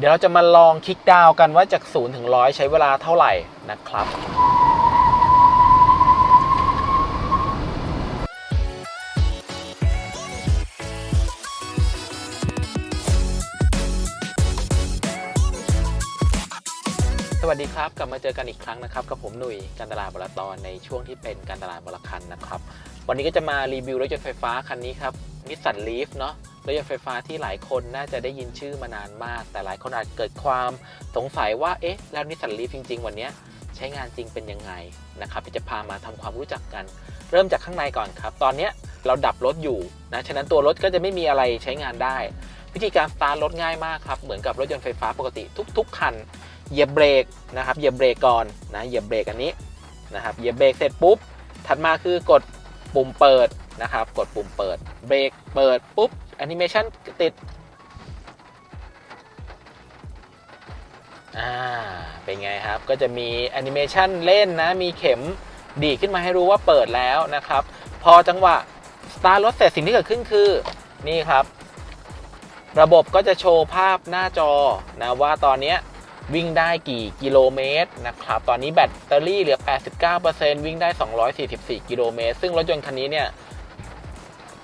เดี๋ยวเราจะมาลองคลิกดาวกันว่าจาก 0 ถึง 100 ใช้เวลาเท่าไหร่นะครับ สวัสดีครับ กลับมาเจอกันอีกครั้งนะครับ กับผมหนุ่ยการตลาดบลตอนในช่วงที่เป็นการตลาดบลคันนะครับ วันนี้ก็จะมารีวิวรถยนต์ไฟฟ้าคันนี้ครับนิสสันลีฟเนาะ รถยนต์ไฟฟ้าที่หลายคนน่าจะได้ยินชื่อมานานมาก แต่หลายคนอาจเกิดความสงสัยว่าเอ๊ะแล้วนิสสันลีฟจริง ๆ วันนี้ใช้งานจริงเป็นยังไงนะครับจะพามาทำความรู้จักกัน เริ่มจากข้างในก่อนครับ ตอนนี้เราดับรถอยู่นะฉะนั้นตัวรถก็จะไม่มีอะไรใช้งานได้ วิธีการสตาร์ทรถง่ายมากครับเหมือนกับรถยนต์ไฟฟ้าปกติทุก ๆ คันเหยียบเบรกนะครับเหยียบเบรกก่อนนะเหยียบเบรกอันนี้นะครับเหยียบเบรกเสร็จปุ๊บถัดมาคือกดปุ่มเปิดนะครับ กดปุ่มเปิด เบรกเปิดปุ๊บ แอนิเมชันติด อ่า เป็นไงครับ ก็จะมีแอนิเมชันเล่นนะ มีเข็มดีขึ้นมาให้รู้ว่าเปิดแล้วนะครับ พอจังหวะสตาร์รถเสร็จสิ่งที่เกิดขึ้นคือ นี่ครับ ระบบก็จะโชว์ภาพหน้าจอนะว่าตอนนี้วิ่งได้กี่กิโลเมตรนะครับ ตอนนี้แบตเตอรี่เหลือ 89%วิ่งได้ 244 กิโลเมตร ซึ่งรถยนต์คันนี้เนี่ย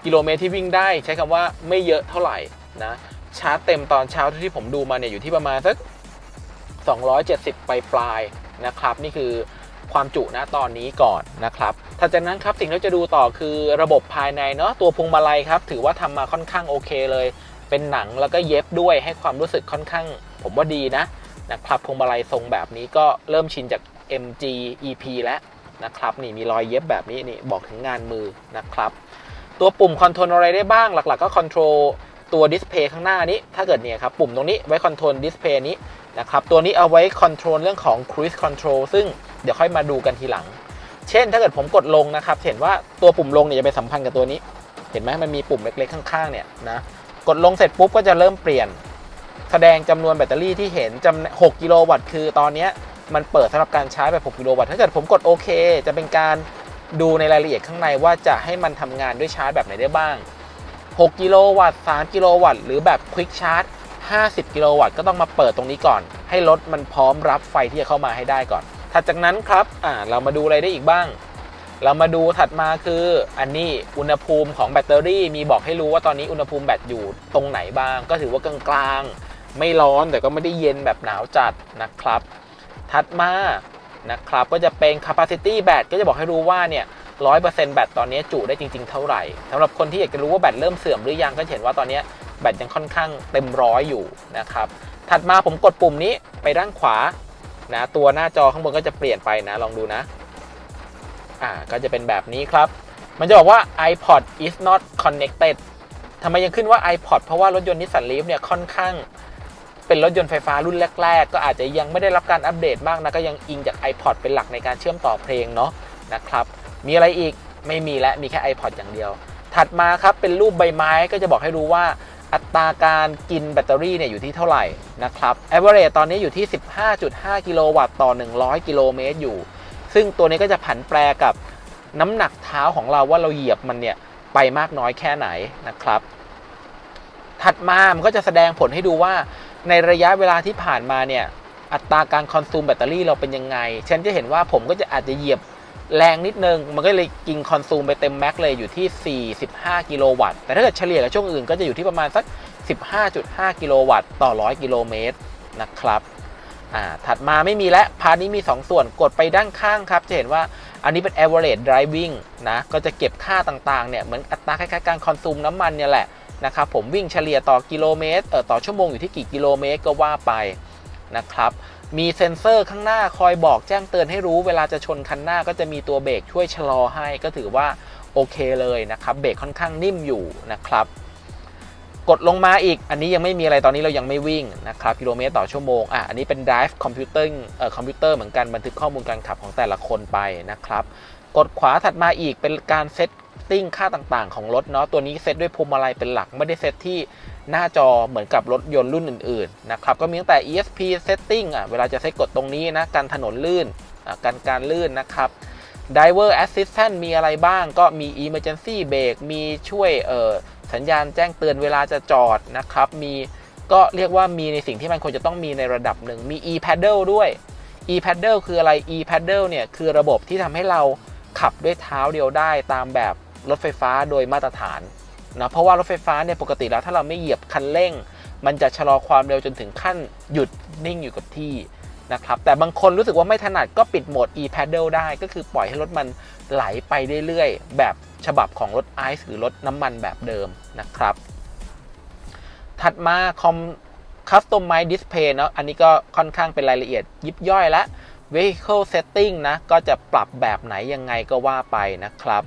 กิโลเมตรที่วิ่งได้ใช้คำว่าไม่เยอะเท่าไหร่นะชาร์จเต็มตอนเช้าที่ผมดูมาเนี่ยอยู่ที่ประมาณสัก 270ปลายปลายนะครับนี่คือความจุนะตอนนี้ก่อนนะครับถัดจากนั้นครับสิ่งที่จะดูต่อคือระบบภายในเนาะตัวพวงมาลัยครับ ถือว่าทำมาค่อนข้างโอเคเลย เป็นหนังแล้วก็เย็บด้วยให้ความรู้สึกค่อนข้าง ผมว่าดีนะนะครับพวงมาลัยทรงแบบนี้ก็เริ่มชินจาก MG EP แล้วนะครับนี่มีรอยเย็บแบบนี้นี่บอกถึงงานมือนะครับ ตัวปุ่มคอนโทรลอะไรได้บ้างหลักๆ ก็คอนโทรลตัวดิสเพย์ข้างหน้านี้ ถ้าเกิดเนี่ยครับปุ่มตรงนี้ไว้คอนโทรลดิสเพย์นี้นะครับตัวนี้เอาไว้คอนโทรลเรื่องของ Cruise Control ซึ่งเดี๋ยวค่อยมาดูกันทีหลัง เช่นถ้าเกิดผมกดลงนะครับ เห็นว่าตัวปุ่มลงเนี่ยจะไปสัมพันธ์กับตัวนี้ เห็นไหมมันมีปุ่มเล็กๆข้างๆเนี่ยนะกดลงเสร็จปุ๊บก็จะเริ่มเปลี่ยน แสดงจำนวนแบตเตอรี่ที่เห็นจำ6กิโลวัตต์คือตอนนี้มันเปิดสำหรับการใช้แบบ6กิโลวัตต์ถ้าเกิดผมกดโอเค จะเป็นการ ดูในรายละเอียดข้างในว่าจะให้มันทำงานด้วยชาร์จแบบไหนได้บ้าง 6 กิโลวัตต์ 3 กิโลวัตต์ หรือแบบควิกชาร์จ 50 กิโลวัตต์ก็ต้องมาเปิดตรงนี้ก่อน ให้รถมันพร้อมรับไฟที่จะเข้ามาให้ได้ก่อน ถัดจากนั้นครับอ่าเรามาดูอะไรได้อีกบ้าง เรามาดูถัดมาคืออันนี้อุณหภูมิของแบตเตอรี่ มีบอกให้รู้ว่าตอนนี้อุณหภูมิแบตอยู่ตรงไหนบ้าง ก็ถือว่ากลางๆไม่ร้อนแต่ก็ไม่ได้เย็นแบบหนาวจัดนะครับ ถัดมา นะครับก็จะเป็น capacity แบตก็จะบอกให้รู้ว่าเนี่ย100%แบตตอนนี้จุได้จริง ๆ เท่าไหร่สำหรับคนที่อยากจะรู้ว่าแบตเริ่มเสื่อมหรือยังก็เห็นว่าตอนนี้แบตยังค่อนข้างเต็มร้อยอยู่นะครับถัดมาผมกดปุ่มนี้ไปด้านขวานะตัวหน้าจอข้างบนก็จะเปลี่ยนไปนะลองดูนะอ่าก็จะเป็นแบบนี้ครับ มันจะบอกว่า iPod is not connected ทำไมยังขึ้นว่า iPod เพราะว่ารถยนต์นิสสันลีฟเนี่ยค่อนข้าง เป็นรถยนต์ไฟฟ้ารุ่นแรก ๆ ก็อาจจะยังไม่ได้รับการอัปเดตมากนะก็ยังอิงจาก iPod เป็นหลักในการเชื่อมต่อเพลงเนาะนะครับมีอะไรอีกไม่มีและมีแค่ iPod อย่างเดียว ถัดมาครับเป็นรูปใบไม้ก็จะบอกให้รู้ว่าอัตราการกินแบตเตอรี่เนี่ยอยู่ที่เท่าไหร่นะครับ average ตอนนี้อยู่ที่ 15.5 กิโลวัตต์ต่อ 100 กิโลเมตรอยู่ ซึ่งตัวนี้ก็จะผันแปรกับน้ำหนักเท้าของเราว่าเราเหยียบมันเนี่ยไปมากน้อยแค่ไหนนะครับ ถัดมามันก็จะแสดงผลให้ดูว่า ในระยะเวลาที่ผ่านมาเนี่ยอัตราการคอนซูมแบตเตอรี่เราเป็นยังไง ฉันจะเห็นว่าผมก็จะอาจจะเหยียบแรงนิดนึง มันก็เลยกินคอนซูมไปเต็มแม็กเลยอยู่ที่ 45 กิโลวัตต์ แต่ถ้าเกิดเฉลี่ยกับช่วงอื่นก็จะอยู่ที่ประมาณสัก 15.5 กิโลวัตต์ต่อ 100 กิโลเมตรนะครับอ่าถัดมาไม่มีและพาร์ทนี้มี 2 ส่วนกดไปด้านข้างครับ จะเห็นว่าอันนี้เป็น average driving นะ ก็จะเก็บค่าต่างๆ เนี่ย เหมือนอัตราคล้ายๆการคอนซูมน้ำมันเนี่ยแหละ นะครับผมวิ่งเฉลี่ยต่อกิโลเมตรเอ่อต่อชั่วโมงอยู่ที่กี่กิโลเมตรก็ว่าไปนะครับมีเซ็นเซอร์ข้างหน้าคอยบอกแจ้งเตือนให้รู้เวลาจะชนคันหน้าก็จะมีตัวเบรกช่วยชะลอให้ก็ถือว่าโอเคเลยนะครับเบรกค่อนข้างนิ่มอยู่นะครับกดลงมาอีกอันนี้ยังไม่มีอะไรตอนนี้เรายังไม่วิ่งนะครับกิโลเมตรต่อชั่วโมงอะอันนี้เป็น drive computing เอ่อคอมพิวเตอร์เหมือนกันบันทึกข้อมูลการขับของแต่ละคนไปนะครับ กดขวาถัดมาอีกเป็นการเซต ติ้งค่าต่างๆ ของรถเนาะตัวนี้เซตด้วยพวงมาลัยเป็นหลักไม่ได้เซตที่หน้าจอเหมือนกับรถยนต์รุ่นอื่นๆนะครับก็มีตั้งแต่ ESP setting อะเวลาจะเซตกดตรงนี้นะการถนนลื่นการการลื่นนะครับ Driver Assistant มีอะไรบ้างก็มี Emergency Brake มีช่วยสัญญาณแจ้งเตือนเวลาจะจอดนะครับ มีก็เรียกว่ามีในสิ่งที่มันควรจะต้องมีในระดับหนึ่งมี e paddle ด้วย e paddle คืออะไร e paddle เนี่ยคือระบบที่ทำให้เราขับด้วยเท้าเดียวได้ตามแบบ รถไฟฟ้าโดยมาตรฐานนะเพราะว่ารถไฟฟ้าเนี่ยปกติแล้วถ้าเราไม่เหยียบคันเร่ง มันจะชะลอความเร็วจนถึงขั้นหยุดนิ่งอยู่กับที่นะครับแต่บางคนรู้สึกว่าไม่ถนัดก็ปิดโหมด e paddle ได้ ก็คือปล่อยให้รถมันไหลไปเรื่อยๆ แบบฉบับของรถไอซ์หรือรถน้ำมันแบบเดิมนะครับ ถัดมาคอม Customize Display เนาะอันนี้ก็ค่อนข้างเป็นรายละเอียดยิบย่อยและ Vehicle Setting นะ ก็จะปรับแบบไหนยังไงก็ว่าไปนะครับ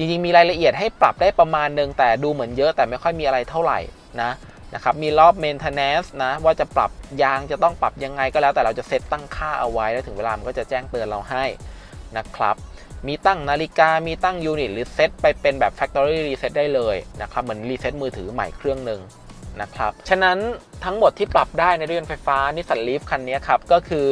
จริงๆ มีรายละเอียดให้ปรับได้ประมาณนึงแต่ดูเหมือนเยอะแต่ไม่ค่อยมีอะไรเท่าไหร่นะนะครับมีรอบ Maintenance นะว่าจะปรับยางจะต้องปรับยังไงก็แล้วแต่เราจะเซตตั้งค่าเอาไว้แล้วถึงเวลามันก็จะแจ้งเตือนเราให้นะครับมีตั้งนาฬิกา มีตั้งยูนิตหรือเซตไปเป็นแบบ Factory Reset ได้เลยนะครับเหมือนรีเซ็ตมือถือใหม่เครื่องหนึ่งนะครับฉะนั้นทั้งหมดที่ปรับได้ในเรถยนต์ไฟฟ้านิสสันลีฟคันนี้ครับก็คือ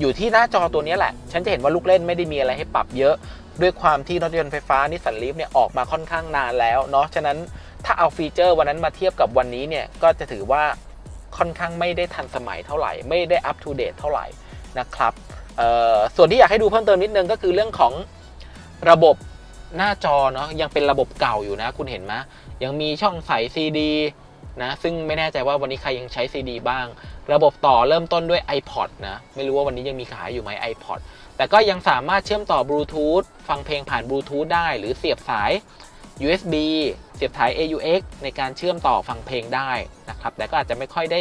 อยู่ที่หน้าจอตัวนี้แหละ ฉันจะเห็นว่าลูกเล่นไม่ได้มีอะไรให้ปรับเยอะ ด้วยความที่รถยนต์ไฟฟ้านิสสันลีฟเนี่ยออกมาค่อนข้างนานแล้วเนาะฉะนั้นถ้าเอาฟีเจอร์วันนั้นมาเทียบกับวันนี้เนี่ยก็จะถือว่าค่อนข้างไม่ได้ทันสมัยเท่าไหร่ ไม่ได้อัป o d เดตเท่าไหร่นะครับส่วนที่อยากให้ดูเพิ่มเติมนิดนึงก็คือเรื่องของระบบหน้าจอเนาะยังเป็นระบบเก่าอยู่นะ คุณเห็นไหมยังมีช่องใส่ซีดีนะซึ่งไม่แน่ใจว่าวันนี้ใครยังใช้ CD บ้าง ระบบต่อเริ่มต้นด้วย iPod นะ ไม่รู้ว่าวันนี้ยังมีขายอยู่ไหม iPod แต่ก็ยังสามารถเชื่อมต่อบลูทูธฟังเพลงผ่านบลูทูธได้ หรือเสียบสาย USB เสียบสาย AUX ในการเชื่อมต่อฟังเพลงได้นะครับ แต่ก็อาจจะไม่ค่อยได้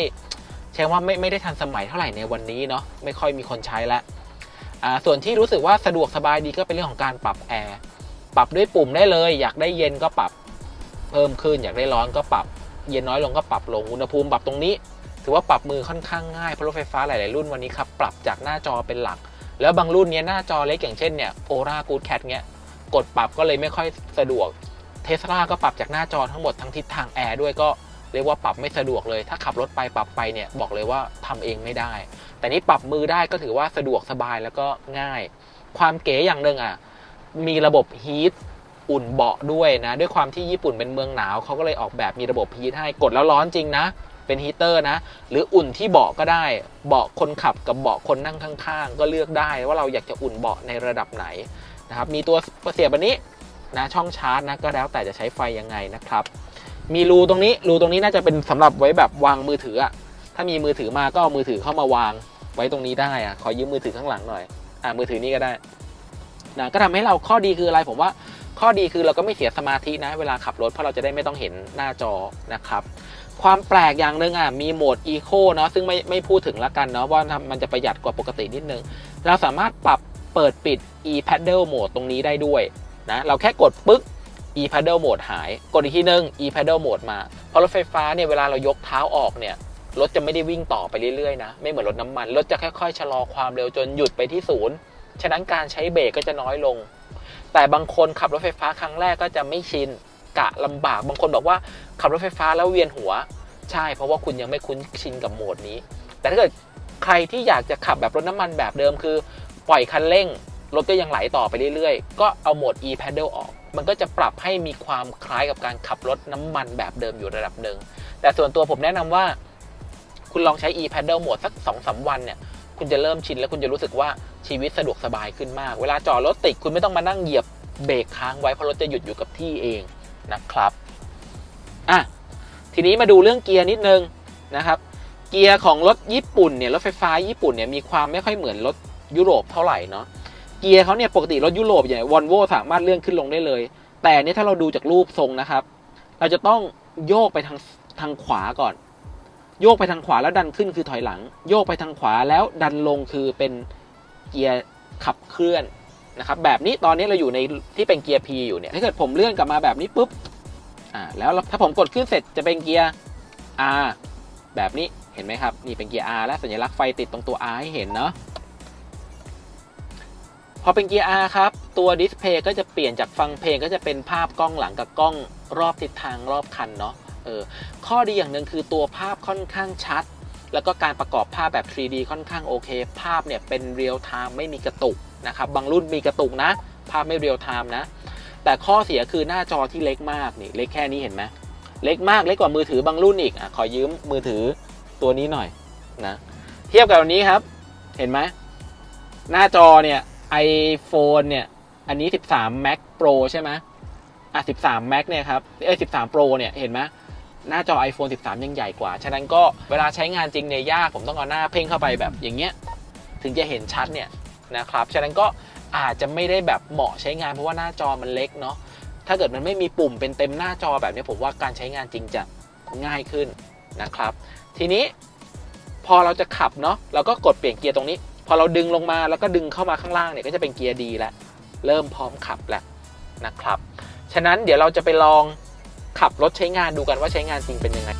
ใช้ว่าไม่ไม่ได้ทันสมัยเท่าไหร่ในวันนี้เนาะไม่ค่อยมีคนใช้แล้วอ่าส่วนที่รู้สึกว่าสะดวกสบายดีก็เป็นเรื่องของการปรับแอร์ปรับด้วยปุ่มได้เลย อยากได้เย็นก็ปรับเพิ่มขึ้น อยากได้ร้อนก็ปรับ เย็นน้อยลงก็ปรับลงอุณหภูมิปรับตรงนี้ ถือว่าปรับมือค่อนข้างง่ายเพราะรถไฟฟ้าหลาย ๆ รุ่นวันนี้ครับปรับจากหน้าจอเป็นหลัก แล้วบางรุ่นเนี้ยหน้าจอเล็กอย่างเช่นเนี่ยโอรากูดแคทเนี้ยกดปรับก็เลยไม่ค่อยสะดวกเทสลาก็ปรับจากหน้าจอทั้งหมดทั้งทิศทางแอร์ด้วยก็เรียกว่าปรับไม่สะดวกเลย ถ้าขับรถไปปรับไปเนี่ยบอกเลยว่าทำเองไม่ได้ แต่นี้ปรับมือได้ก็ถือว่าสะดวกสบายแล้วก็ง่าย ความเก๋อย่างหนึ่งอะมีระบบฮีทอุ่นเบาะด้วยนะ ด้วยความที่ญี่ปุ่นเป็นเมืองหนาวเขาก็เลยออกแบบมีระบบฮีทให้กดแล้วร้อนจริงนะ เป็นฮีเตอร์นะ หรืออุ่นที่เบาะก็ได้ เบาะคนขับกับเบาะคนนั่งข้าง ๆ ก็เลือกได้ว่าเราอยากจะอุ่นเบาะในระดับไหนนะครับ มีตัวเสียบอันนี้นะช่องชาร์จนะก็แล้วแต่จะใช้ไฟยังไงนะครับ มีรูตรงนี้รูตรงนี้น่าจะเป็นสำหรับไว้แบบวางมือถืออะถ้ามีมือถือมาก็เอามือถือเข้ามาวางไว้ตรงนี้ได้อะขอยืมมือถือข้างหลังหน่อยอ่ามือถือนี่ก็ได้นะก็ทำให้เราข้อดีคืออะไรผมว่าข้อดีคือเราก็ไม่เสียสมาธินะ เวลาขับรถเพราะเราจะได้ไม่ต้องเห็นหน้าจอนะครับ ความแปลกอย่างหนึ่งอะมีโหมด Eco เนาะซึ่งไม่ไม่พูดถึงละกันเนาะว่ามันจะประหยัดกว่าปกตินิดนึง เราสามารถปรับเปิดปิด e paddle mode ตรงนี้ได้ด้วยนะเราแค่กดปึ๊ก e paddle mode หาย กดอีกทีนึง e paddle mode มาเพราะรถไฟฟ้าเนี่ยเวลาเรายกเท้าออกเนี่ยรถจะไม่ได้วิ่งต่อไปเรื่อยๆนะไม่เหมือนรถน้ำมันรถจะค่อยๆชะลอความเร็วจนหยุดไปที่ศูนย์ฉะนั้นการใช้เบรกก็จะน้อยลง แต่บางคนขับรถไฟฟ้าครั้งแรกก็จะไม่ชิน กะลำบากบางคนบอกว่าขับรถไฟฟ้าแล้วเวียนหัว ใช่เพราะว่าคุณยังไม่คุ้นชินกับโหมดนี้ แต่ถ้าเกิดใครที่อยากจะขับแบบรถน้ำมันแบบเดิมคือ ปล่อยคันเร่งรถก็ยังไหลต่อไปเรื่อยๆ ก็เอาโหมด e paddle ออก มันก็จะปรับให้มีความคล้ายกับการขับรถน้ำมันแบบเดิมอยู่ระดับหนึ่งแต่ส่วนตัวผมแนะนำว่า คุณลองใช้ e paddle โหมดสัก2อสวันเนี่ยคุณจะเริ่มชินแล้วคุณจะรู้สึกว่าชีวิตสะดวกสบายขึ้นมาก เวลาจอดรถติดคุณไม่ต้องมานั่งเหยียบเบรกค้างไว้เพราะรถจะหยุดอยู่กับที่เอง นะครับอะทีนี้มาดูเรื่องเกียร์นิดนึงนะครับ เกียร์ของรถญี่ปุ่นเนี่ยรถไฟฟ้าญี่ปุ่นเนี่ยมีความไม่ค่อยเหมือนรถยุโรปเท่าไหร่เนาะเกียร์เขาเนี่ยปกติรถยุโรปอย่างวอลโวสามารถเลื่อนขึ้นลงได้เลย แต่เนี่ยถ้าเราดูจากรูปทรงนะครับ เราจะต้องโยกไปทางทางขวาก่อน โยกไปทางขวาแล้วดันขึ้นคือถอยหลัง โยกไปทางขวาแล้วดันลงคือเป็นเกียร์ขับเคลื่อน นะครับแบบนี้ตอนนี้เราอยู่ในที่เป็นเกียร์ P อยู่เนี่ยถ้าเกิดผมเลื่อนกลับมาแบบนี้ปุ๊บอ่าแล้วถ้าผมกดขึ้นเสร็จจะเป็นเกียร์ R แบบนี้เห็นไหมครับนี่เป็นเกียร์ R และสัญลักษณ์ไฟติดตรงตัว R ให้เห็นเนาะพอเป็นเกียร์ R ครับตัวดิสเพย์ก็จะเปลี่ยนจากฟังเพลงก็จะเป็นภาพกล้องหลังกับกล้องรอบทิศทางรอบคันเนาะเออข้อดีอย่างหนึ่งคือตัวภาพค่อนข้างชัด แล้วก็การประกอบภาพแบบ 3D ค่อนข้างโอเค ภาพเนี่ยเป็นเรียลไทม์ไม่มีกระตุก นะครับบางรุ่นมีกระตุกนะ ภาพไม่เรียลไทม์นะ แต่ข้อเสียคือหน้าจอที่เล็กมากนี่เล็กแค่นี้เห็นไหมเล็กมากเล็กกว่ามือถือบางรุ่นอีกอะขอยืมมือถือตัวนี้หน่อยนะเทียบกับอันนี้ครับเห็นไหมหน้าจอเนี่ย iPhone เนี่ยอันนี้ 13 Max Pro ใช่ไหมอะ 13 Max เนี่ยครับเอ้ย13 Pro เนี่ยเห็นไหมหน้าจอ iPhone 13 ยังใหญ่กว่า ฉะนั้นก็เวลาใช้งานจริงเนี่ยยาก ผมต้องเอาหน้าเพ่งเข้าไปแบบอย่างเงี้ย ถึงจะเห็นชัดเนี่ย นะครับ ฉะนั้นก็อาจจะไม่ได้แบบเหมาะใช้งานเพราะว่าหน้าจอมันเล็กเนาะ ถ้าเกิดมันไม่มีปุ่มเป็นเต็มหน้าจอแบบนี้ผมว่าการใช้งานจริงจะง่ายขึ้นนะครับ ทีนี้พอเราจะขับเนาะเราก็กดเปลี่ยนเกียร์ตรงนี้ พอเราดึงลงมาแล้วก็ดึงเข้ามาข้างล่างเนี่ยก็จะเป็นเกียร์ดีแล้วเริ่มพร้อมขับแล้วนะครับ ฉะนั้นเดี๋ยวเราจะไปลองขับรถใช้งานดูกันว่าใช้งานจริงเป็นยังไง